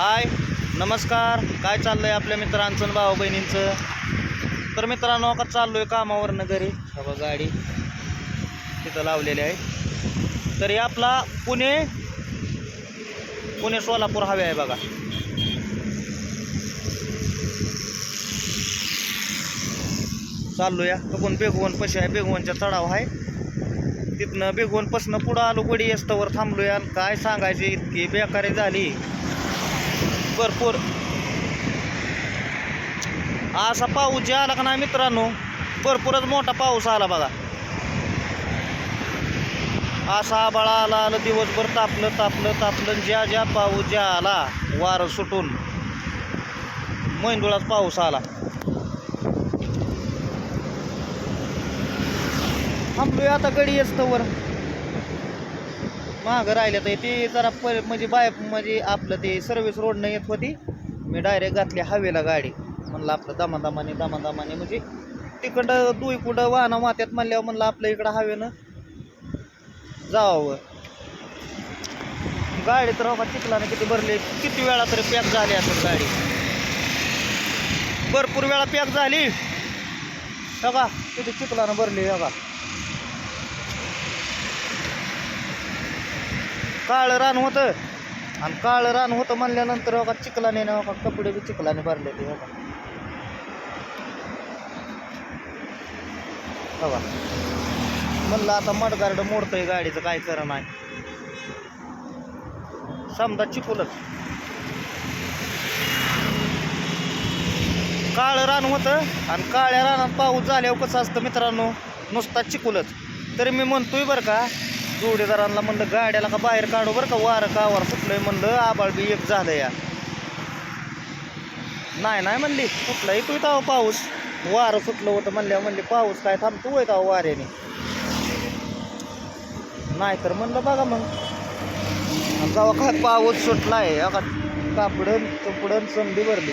हाय नमस्कार. काय चाललं आहे आपल्या मित्रांचं आणि भाऊ बहिणींचं? तर मित्रांनो का चाललोय कामावरनं घरी. हा बघा गाडी तिथं लावलेली आहे. तर हे आपला पुणे पुणे सोलापूर हवे आहे बघा. चाललो या बघून बेगवन पशी आहे. बेगवनचा चढाव आहे. तिथनं बेगवणपासनं पुढं आलो गडी येस्तवर थांबलो या काय सांगायचे इतकी बेकारी झाली. भरपूर. असा पाऊस जे आला का नाही मित्रांनो भरपूरच मोठा पाऊस आला बघा. असा आबाळा आला आलं दिवसभर तापलं तापलं तापलं ज्या ज्या पाऊस ज्या आला वारं सुटून मैंदुळाच पाऊस आला. थांबलोय आता गडी असतं वर मागं राहिले तर ते जरा प म्हणजे बाय म्हणजे आपलं ते सर्व्हिस रोडनं येत होती. मी डायरेक्ट घातली हवेला गाडी. म्हणलं आपलं दमादमाने दमादमाने. म्हणजे तिकडं दुई कुठं वाहनं वात्यात म्हणल्यावर म्हणलं आपलं इकडं हवेनं जावं. गाडी तर बाबा चिखलाने किती भरली किती वेळा तरी पॅक झाली असेल गाडी. भरपूर वेळा पॅक झाली. बघा किती चिखलानं भरली बघा. काळं रान होतं. आणि काळं रान होतं म्हणल्यानंतर बघा चिखलाने ना बघा कपडे बी चिखलाने भरले ते बघा बघा म्हणलं आता मडगार्ड मोडतंय गाडीचं काय करा नाही. समजा चिखलच. काळं रान होतं आणि काळ्या रानात पाऊस झाल्यावर कसं असतं मित्रांनो? नुसता चिखलच. तरी मी म्हणतोय बरं का जोडीदारांना म्हणलं गाड्याला का बाहेर काढू बरं का? वारं का वार सुटलंय म्हणलं आबाळ बी एक झालं या. नाही नाही म्हणली कुठला येतोय तेव्हा पाऊस. वारं सुटलं होतं म्हणल्या म्हणले पाऊस काय थांबतो होय तेव्हा वाऱ्याने? नाही तर म्हणलं बघा मग. आणि काय पाऊस सुटलाय? का कापडन चपडन संधी भरली.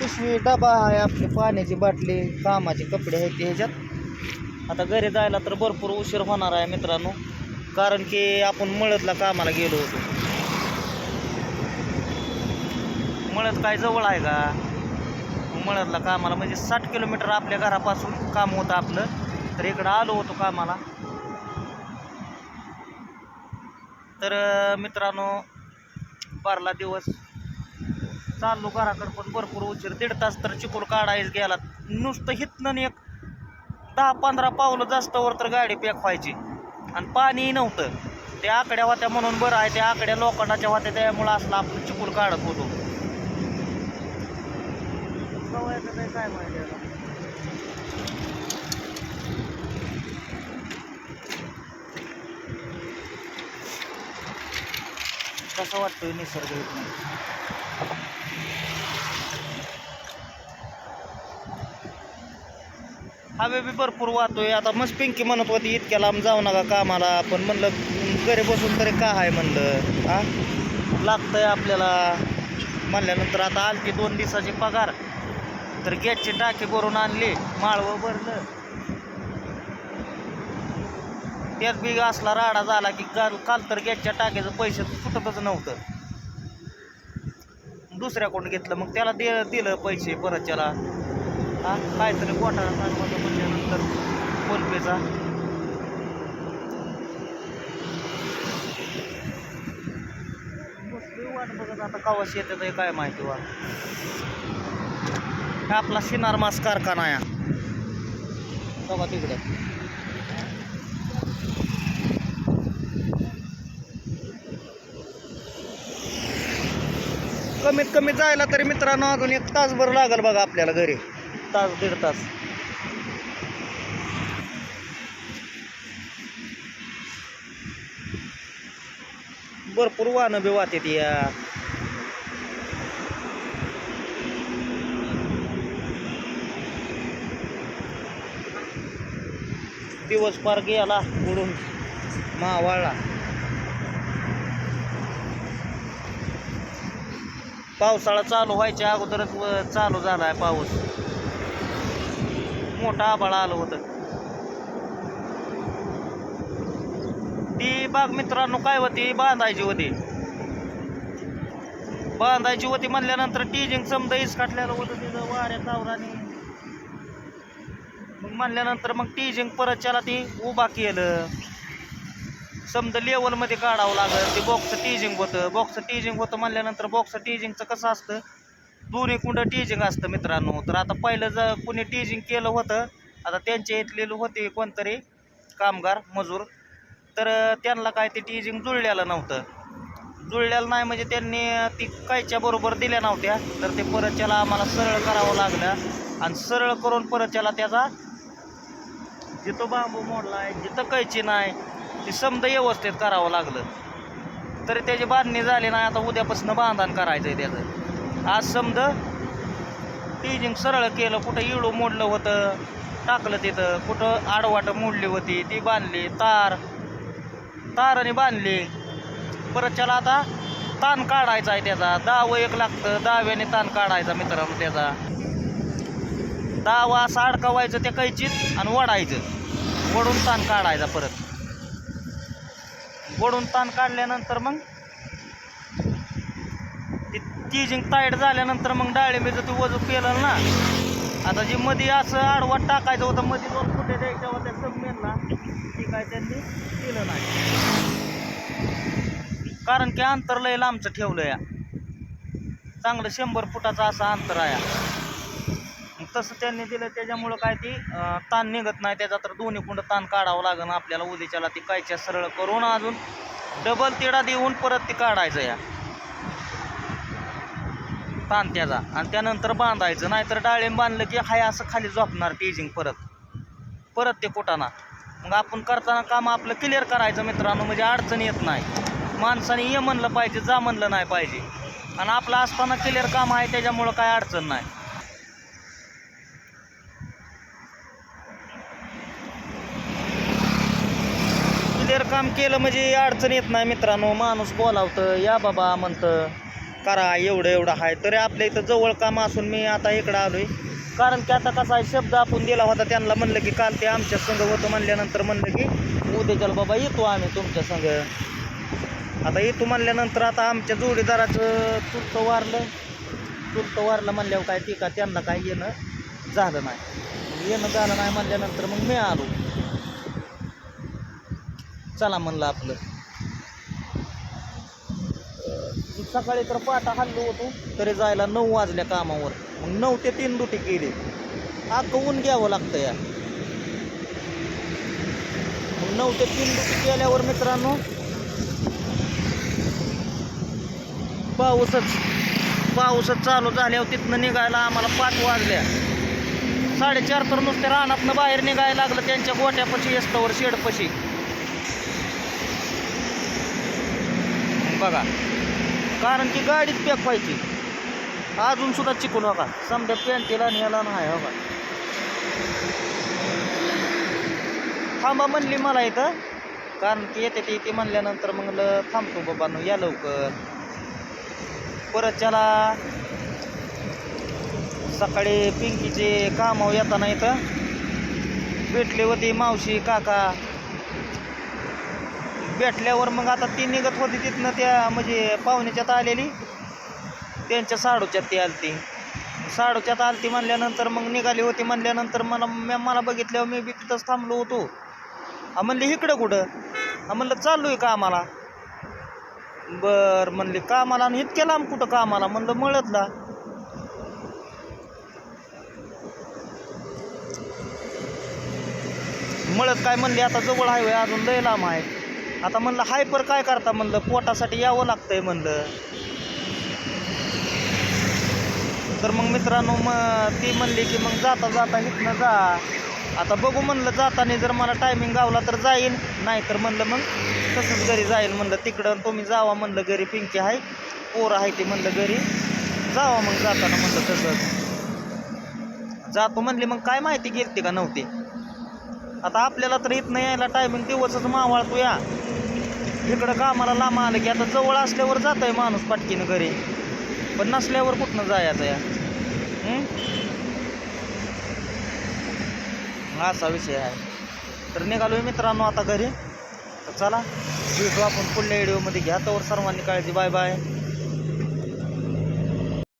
पिशवी डबा आहे आपली पाण्याची बाटली कामाचे कपडे आहेत ह्याच्यात. आता घरी जायला तर भरपूर उशीर होणार आहे मित्रांनो. कारण की आपण मळदला कामाला गेलो होतो. मळद काय जवळ आहे का? मळदला कामाला म्हणजे साठ किलोमीटर आपल्या घरापासून काम होतं आपलं. तर इकडं आलो होतो कामाला. तर मित्रांनो बारला दिवस चाललो घराकडं पण भरपूर उशीर. दीड तास तर चिकूल काढायच गेला. नुसतं हितनं एक दहा पंधरा पावलं जास्तवर तर गाडी पॅक व्हायची. आणि पाणीही नव्हतं. त्या आकड्या होत्या म्हणून बरं आहे त्या आकड्या लोखंडाच्या होत्या त्यामुळं असलं आपण चिकूल काढत होतो. काय माहिती. कसा वाटतोय निसर्ग हवे बी भरपूर वाहतोय. आता मस्त पिंकी म्हणत होती इतक्या लांब जाऊ नका कामाला. पण म्हणलं घरी बसून तरी का आहे म्हणलं? हा लागतंय आपल्याला. म्हणल्यानंतर आता आलती दोन दिवसाची पगार. तर गॅसची टाकी भरून आणली माळवं भरलं. त्यात बी असला राडा झाला की काल काल तर गॅसच्या टाकीचं पैसे सुटतच नव्हतं. दुसऱ्याकडून घेतलं? मग त्याला दे दिलं पैसे परत त्याला. हा काहीतरी घोटाळा सांगतो म्हणल्यानंतर फोनपेचा वाट बघत आता कवाश येतं ते काय माहिती वा आपला शिनार मास कारखाना आहे. बघा तिकडे. कमीत कमी जायला तरी मित्रांनो अजून एक तासभर लागल बघा आपल्याला घरी. तास दीड तास. भरपूर वाहनं बी वाहतेत या. दिवस पार गेला उडून मावाळला पावसाळा चालू व्हायच्या अगोदरच व- चालू झाला आहे पाऊस. मोठा आबाळ आलं होतं. ती बाग मित्रांनो काय होती? बांधायची होती. बांधायची होती म्हणल्यानंतर टीजिंग समजा इस काटलेलं होतं तिथं वाऱ्या चावराने मग म्हणल्यानंतर मग टीजिंग परत त्याला ती उभा केलं. समजा लेवलमध्ये काढावं लागलं. ते बॉक्स टीजिंग होतं. बॉक्स टीजिंग होतं म्हणल्यानंतर बॉक्स टीजिंगचं कसं असतं? दोन्ही कुंड टीजिंग असतं मित्रांनो. तर आता पहिलं जर कुणी टीजिंग केलं होतं आता त्यांच्या इथले होते कोणतरी कामगार मजूर. तर त्यांना काय ते टीजिंग जुळलेलं नव्हतं. जुळलेलं नाही म्हणजे त्यांनी ती कायच्या बरोबर दिल्या नव्हत्या. तर ते परत त्याला आम्हाला सरळ करावं लागलं. आणि सरळ करून परत त्याला त्याचा जिथं बांबू मोडला आहे जिथं कैची नाही ते समजा व्यवस्थित करावं लागलं. तरी त्याची बांधणी झाली नाही आता उद्यापासून बांधण करायचं आहे त्याचं. आज समजा टीजिंग सरळ केलं कुठं इळू मोडलं होतं टाकलं तिथं कुठं आडवाटं मोडली होती ती बांधली तार ताराने बांधली. परत चला आता ताण काढायचा आहे त्याचा. दाव एक लागतं दाव्याने ताण काढायचा मित्रांनो त्याचा. दावा असं अडकवायचं त्या कैचीत आणि वडायचं वडून ताण काढायचा परत. वडून ताण काढल्यानंतर मग ती टाईट झाल्यानंतर मग डाळिंबीचं ते वजू केलं ना. आता जे मध्ये असं आडवाट टाकायचं होतं मध्ये दोन फुटे द्यायच्या होत्या सबमेनला ती काय त्यांनी केलं नाही. कारण की अंतर लय लांबचं ठेवलं या. चांगलं शंभर फुटाचं असं अंतर आहे तसं त्यांनी दिलं त्याच्यामुळं काय ती ताण निघत नाही. त्याचा तर दोन्ही कुंड ताण काढावं लागेल आपल्याला उद्याच्याला ती कायच्या सरळ करून अजून डबल तिडा देऊन परत ती काढायचं या. ताण त्याचा आणि त्यानंतर बांधायचं नाहीतर डाळिंब बांधलं की हाय असं खाली झोपणार टीजिंग परत. परत ते कुटाना मग आपण करताना काम आपलं क्लिअर करायचं मित्रांनो म्हणजे अडचण येत नाही. माणसाने ये म्हणलं पाहिजे जा म्हणलं नाही पाहिजे. आणि आपलं असताना क्लिअर काम आहे त्याच्यामुळं काय अडचण नाही. क्लिअर काम केलं म्हणजे अडचण येत नाही मित्रांनो. माणूस बोलावतं या बाबा म्हणतं. करा एवढं एवढं आहे तरी आपल्या इथं जवळ काम असून मी आता इकडं आलोय. कारण की आता कसा आहे शब्द आपण दिला होता त्यांना म्हणलं की काल ते आमच्या संघ होतं म्हणल्यानंतर म्हणलं की उद्याच्याला बाबा येतो आम्ही तुमच्या संघ. आता येतो म्हणल्यानंतर आता आमच्या जोडीदाराचं चुलतं वारलं. चुलतं वारलं म्हणल्यावर काय ठीक आहे त्यांना काय येणं झालं नाही. येणं झालं नाही म्हणल्यानंतर मग मी आलो. चला म्हणलं आपलं. सकाळी तर पाटा हल्लो होतो तरी जायला नऊ वाजल्या कामावर. मग नऊ ते तीन दुटी केली. अख्खं ऊन घ्यावं लागतं या. मग नऊ ते तीन दुटी केल्यावर मित्रांनो पाऊसच पाऊसच चालू झाल्यावर तिथनं निघायला आम्हाला पाच वाजल्या. साडेचार तर नुसते रानातनं बाहेर निघायला लागलं त्यांच्या गोट्यापाशी येस्तावर शेडपाशी. बघा. कारण की गाडीत पॅक व्हायची. अजून सुद्धा चिकून बघा समजा पॅन्टीला आणि याला नाही हो बघा थांबा म्हणली मला इथं. कारण की येते ते येते म्हणल्यानंतर मग थांबतो बाबा या लवकर. परत त्याला सकाळी पिंकीचे कामावर येताना इथं. भेटले होते मावशी काका. भेटल्यावर मग आता ती निघत होती तिथनं त्या म्हणजे पाहुण्याच्यात आलेली. त्यांच्या साडूच्यात ती आलती. साडूच्यात आलती म्हणल्यानंतर मग निघाली होती. म्हणल्यानंतर मला मला बघितल्यावर मी बी तिथंच थांबलो होतो. हा म्हणले इकडं कुठं? हा म्हणलं चालू आहे कामाला. बर म्हणले कामाला आणि इतक्या लांब कुठं कामाला? म्हणलं मळतला मळत काय म्हणले आता जवळ हायवे अजून लय लांब आहे. आता म्हणलं हायपर काय करता? म्हणलं पोटासाठी यावं लागतंय म्हणलं. तर मग मित्रांनो मग ती म्हणली की मग जाता जाता इथनं जा. आता बघू म्हणलं जाताना जर मला टायमिंग गावला तर जाईन. नाहीतर म्हणलं मग तसंच घरी जाईल म्हणलं. तिकडं तुम्ही जावा म्हणलं घरी पिंकी आहे पोरं आहे ते म्हणलं घरी जावा मग जाताना म्हणलं तसंच. जातो म्हणली मग काय माहिती गेलती का नव्हती? आता आपल्याला तर इथनं यायला टायमिंग दिवसच मावाळतो या इकडं कामाला लांब आलं की आता जवळ असल्यावर जात आहे माणूस पाटकीनं घरी. पण नसल्यावर कुठनं जायचं या? असा विषय आहे. तर निघालो आहे मित्रांनो आता घरी. तर चला भेटू आपण पुढल्या व्हिडिओमध्ये घ्या तर सर्वांनी काळजी. Bye bye.